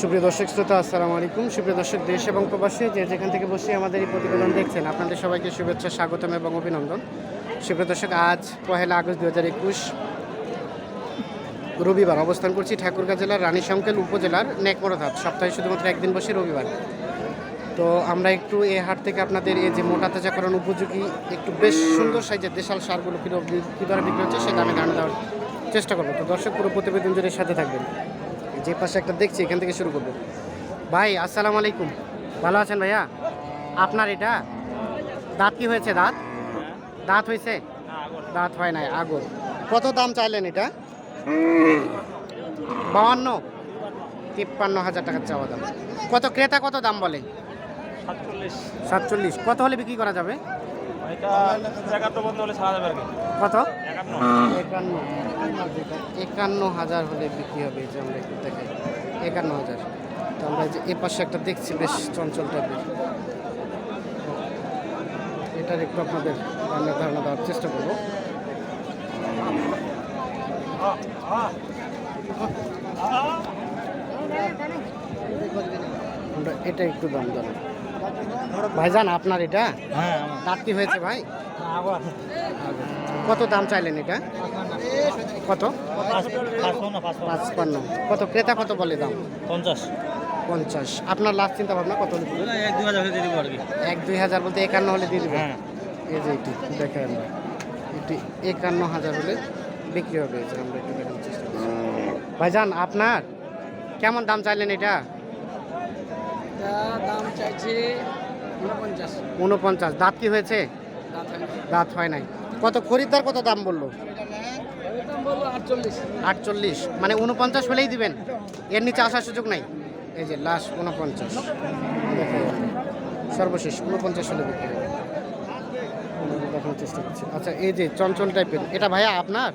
সুপ্রিয় দর্শক শ্রোতা, আসসালামু আলাইকুম। সুপ্রিয় দর্শক, দেশ এবং প্রবাসী যে যেখান থেকে বসে আমাদের এই প্রতিবেদন দেখছেন, আপনাদের সবাইকে শুভেচ্ছা, স্বাগতম এবং অভিনন্দন। সুপ্রিয় দর্শক, আজ পহেলা আগস্ট দু হাজার একুশ রবিবার অবস্থান করছি ঠাকুরগাঁ জেলার রানী রানীশঙ্কেল উপজেলার নেকমরধাত। সপ্তাহে শুধুমাত্র একদিন বসে রবিবার। তো আমরা একটু এই হাট থেকে আপনাদের এই যে মোটা তাজাকরণ উপযোগী, একটু বেশ সুন্দর সাইজের দেশাল সারগুলো কী দরে বিক্রি হচ্ছে সেটা আমি জানা দেওয়ার চেষ্টা করব। তো দর্শক, পুরো প্রতিবেদন জুড়ে সাথে থাকবেন। যে পাশে একটা দেখছি, এখান থেকে শুরু করব। ভাই, আসসালামু আলাইকুম। ভালো আছেন ভাইয়া? আপনার এটা? দাঁত কি হয়েছে দাঁত? দাঁত হয়েছে? দাঁত হয় নাই, আগর। কত দাম চাইলেন এটা? বাহান্ন তিপ্পান্ন হাজার টাকার চাওয়া দাম। কত ক্রেতা কত দাম বলে? সাতচল্লিশ। সাতচল্লিশ। কত হলে বিক্রি করা যাবে? কত? একান্ন। একান্ন হাজার হলে বিক্রি হবে যে আমরা একটু দেখাই। একান্ন হাজার। তো আমরা যে এ পাশে একটা দেখছি বেশ চঞ্চল টাইপের। এটার একটু আপনাদের ধারণা ধারণা দেওয়ার চেষ্টা করব। আমরা এটা একটু দাম জানাই ভাইজান আপনার এটা? হ্যাঁ দাঁত কি হয়েছে ভাই? কত দাম চাইলেন এটা? কত? পাঁচপান্ন কত? ক্রেতা কত বলে দাম? পঞ্চাশ। পঞ্চাশ। আপনার লাস্ট চিন্তা ভাবনা কত এক দিব দুই হাজার বলতে একান্ন হলে দিয়ে দেবেন? হ্যাঁ। এই যে এটি দেখেন এটি একান্ন হাজার হলে বিক্রি হবে। আমরা একটু দেখানোর চেষ্টা করছি। ভাইজান আপনার? কেমন দাম চাইলেন এটা? দাম চাইছি উনপঞ্চাশ উনপঞ্চাশ দাঁত কি হয়েছে? দাঁত হয় নাই। কত খরিদ্দার কত দাম বলল? আটচল্লিশ। মানে উনপঞ্চাশ হলেই দিবেন। এর নিচে আসার সুযোগ নাই। এই যে লাস্ট উনপঞ্চাশ সর্বশেষ উনপঞ্চাশ হলে বিক্রি হবে। দেখানোর চেষ্টা করছি। আচ্ছা এই যে চঞ্চল টাইপের এটা ভাইয়া আপনার?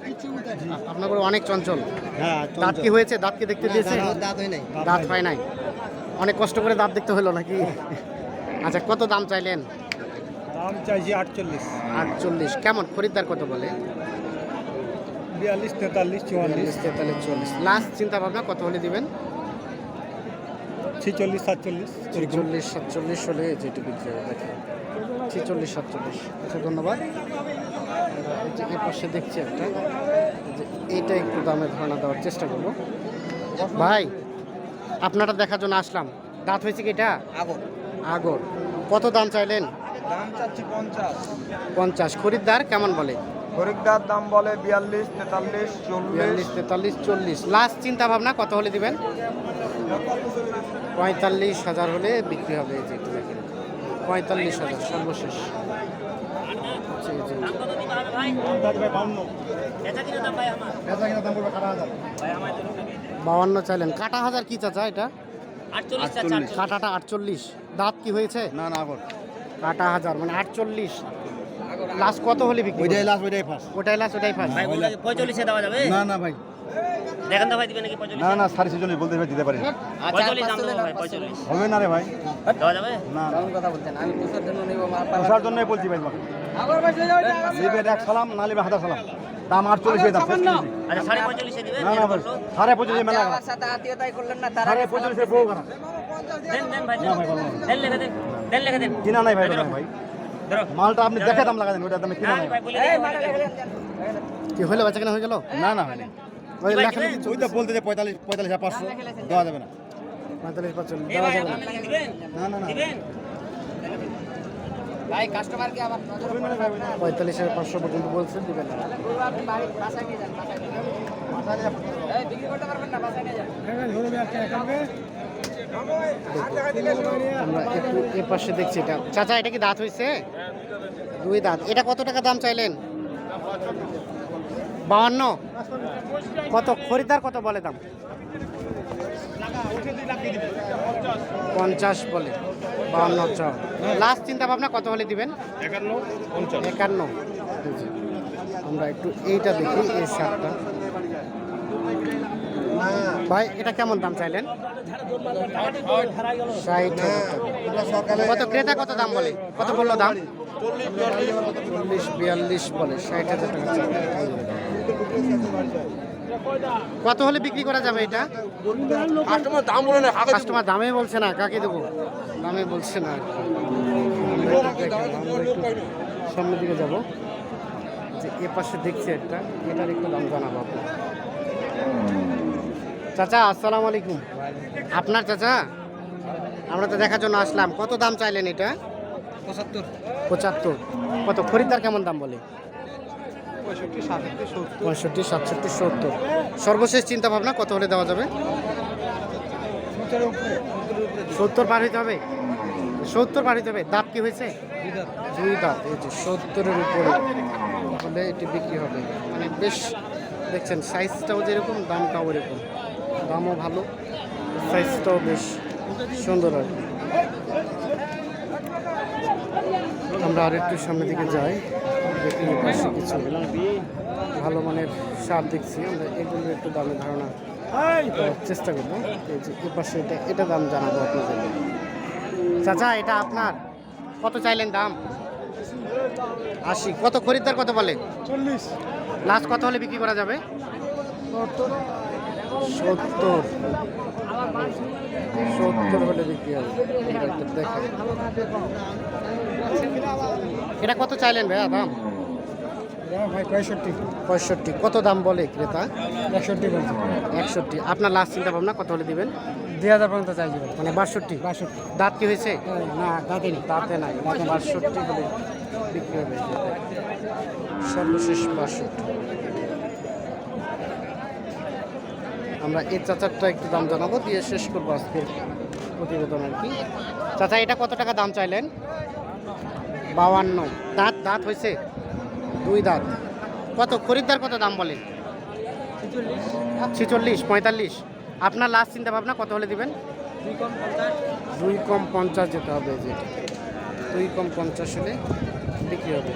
আপনার অনেক চঞ্চল। হ্যাঁ দাঁত কি হয়েছে? দাঁত কি দেখতে দিয়েছে? দাঁত হয় নাই। দাঁত হয় নাই। অনেক কষ্ট করে দাঁত দেখতে হলো নাকি? আচ্ছা কত দাম চাইলেন? দাম চাইছি আটচল্লিশ। আটচল্লিশ কেমন? খরিদ্দার কত বলে? বিয়াল্লিশ তেতাল্লিশ চুয়াল্লিশ। তেতাল্লিশ চল্লিশ লাস্ট চিন্তা ভাবনা কত হলে দিবেন? ছিচল্লিশ সাতচল্লিশ ছেচল্লিশ সাতচল্লিশ হলে যেটি বিক্রি হবে দেখেন। ছেচল্লিশ সাতচল্লিশ। আচ্ছা ধন্যবাদ। এই পাশে দেখছি একটা। যে এইটা একটু দামে ধারণা দেওয়ার চেষ্টা করব। ভাই আপনারা দেখার জন্য আসলাম। দাঁত হয়েছে কি এটা? আগর আগর কত দাম চাইলেন? দাম চাচ্ছি পঞ্চাশ। পঞ্চাশ। খরিদ্দার কেমন বলে? খরিদ্দার দাম বলে বিয়াল্লিশ তেতাল্লিশ চল্লিশ। বিয়াল্লিশ তেতাল্লিশ চল্লিশ। লাস্ট চিন্তা ভাবনা কত হলে দিবেন? পঁয়তাল্লিশ হাজার হলে বিক্রি হবে এই যে দেখেন। পঁয়তাল্লিশ হাজার সর্বশেষ। এই যে- বাউান্ন চাইলেন। কাটা হাজার কি চাচা এটা? কাটাটা আটচল্লিশ। দাঁত কি হয়েছে? না না আগর কাটা হাজার মানে আটচল্লিশ। লাস্ট কত হলে বিক্রি ওইটাই লাস্ট ওইটাই ফার্স্ট ওটাই লাস্ট ওটাই ফার্স্ট পঁয়তাল্লিশে দেওয়া যাবে? না না ভাই। দেখেন তো ভাই দিবেন নাকি না না সাড়ে ছেচল্লিশ বলতে ভাই দিতে পারি হবে না রে ভাই। দেওয়া যাবে? না। কথা বলছেন। আমি পুষার জন্য নেব? পোষার জন্যই বলছি ভাই তোমাকে। এক সালাম না হাজার সালাম। দাম আটচল্লিশ দাম। আচ্ছা সাড়ে পঁয়তাল্লিশে দিবেন না না সাড়ে পঁচিশ মেলা আত্মীয়তাই করলেন না সাড়ে পঁচিশের বউ লেখা লেখা দেন। কিনা নাই ভাই ভাই মালটা আপনি দেখে দাম লাগাতেন ওইটার দামে কিনা নাই। যান। কি হলো বাচ্চা কেন হয়ে গেল? না না ভাই ওই দিবেন? ওই তো বলতে যে পঁয়তাল্লিশ পঁয়তাল্লিশ আর পাঁচশো দেওয়া যাবে না। পঁয়তাল্লিশ এই দেওয়া যাবে না। না না পঁয়তাল্লিশের পাঁচশো পর্যন্ত বলছেন দিবেন আমরা একটু এ পাশে দেখছি এটা। চাচা এটা কি দাঁত হয়েছে দুই দাঁত। এটা কত টাকা দাম চাইলেন? বাহান্ন কত? খরিদ্দার কত বলে দাম? পঞ্চাশ বলে বাহান্ন চ লাস্ট চিন্তা ভাবনা কত হলে দিবেন? একান্ন আমরা একটু এইটা দেখি এই শার্টটা ভাই এটা কেমন দাম চাইলেন? কত ক্রেতা কত দাম বলে? কত বলল দাম? চল্লিশ বিয়াল্লিশ বলে ষাট হাজার টাকা। কত হলে বিক্রি করা যাবে এটা? কাস্টমার দাম বলে না কাস্টমার দামে বলছে না কাকে দেবো? দামে বলছে না। সামনের দিকে যাব। যে এ পাশে দেখছি একটা এটার একটু দাম জানাব আপনার চাচা আসসালামু আলাইকুম। আপনার চাচা? আমরা তো দেখার জন্য আসলাম। কত দাম চাইলেন এটা? পঁচাত্তর। পঁচাত্তর। কত? খরিদ্দার কেমন দাম বলে? পঁয়ষট্টি সাতষট্টি সত্তর। সর্বশেষ চিন্তা ভাবনা কত হলে দেওয়া যাবে? সত্তর পার হইতে হবে? সত্তর পার হইতে হবে। দাঁত কি হয়েছে? দুই দাঁত। এই যে সত্তরের উপরে হলে এটি বিক্রি হবে। মানে বেশ দেখছেন সাইজটাও যেরকম দামটাও এরকম দামও ভালো সাইজটাও বেশ সুন্দর আর আমরা আরেকটু সামনের দিকে যাই। পাশে কিছু ভালো মানের সার দেখছি আমরা এগুলো একটু দামের ধারণা চেষ্টা করব। এই যে এ পাশে এটা এটা দাম জানাব আপনাদের। চাচা এটা আপনার? কত চাইলেন দাম? আশি। কত খরিদ্দার কত বলে? চল্লিশ। লাস্ট কত হলে বিক্রি করা যাবে? সত্তর। সত্তর। হলে বিক্রি হবে। দেখাই। এটা কত চাইলেন ভাইয়া দাম? ভাই পঁয়ষট্টি। পঁয়ষট্টি। কত দাম বলে ক্রেতা? একষট্টি একষট্টি। আপনার লাস্ট চিন্তা ভাবনা কত হলে দিবেন? দুই হাজার পর্যন্ত চাইছি মানে বাষট্টি? বাষট্টি। দাঁত কি হয়েছে? না দাঁতে নেই। দাঁতে নাই। বাষট্টি হলে বিক্রি হবে। সর্বশেষ বাষট্টি। আমরা এই চাচারটা একটু দাম জানাব দিয়ে শেষ করব আজকের প্রতিবেদন আর কি। চাচা এটা কত টাকা দাম চাইলেন? বাউান্ন। দাঁত দাঁত হয়েছে? দুই দাঁত। কত? খরিদ্দার কত দাম বলেন? ছেচল্লিশ, পঁয়তাল্লিশ। আপনার লাস্ট চিন্তা ভাবনা কত হলে দিবেন? দুই কম পঞ্চাশ যেতে হবে যে দুই কম পঞ্চাশ হলে বিক্রি হবে।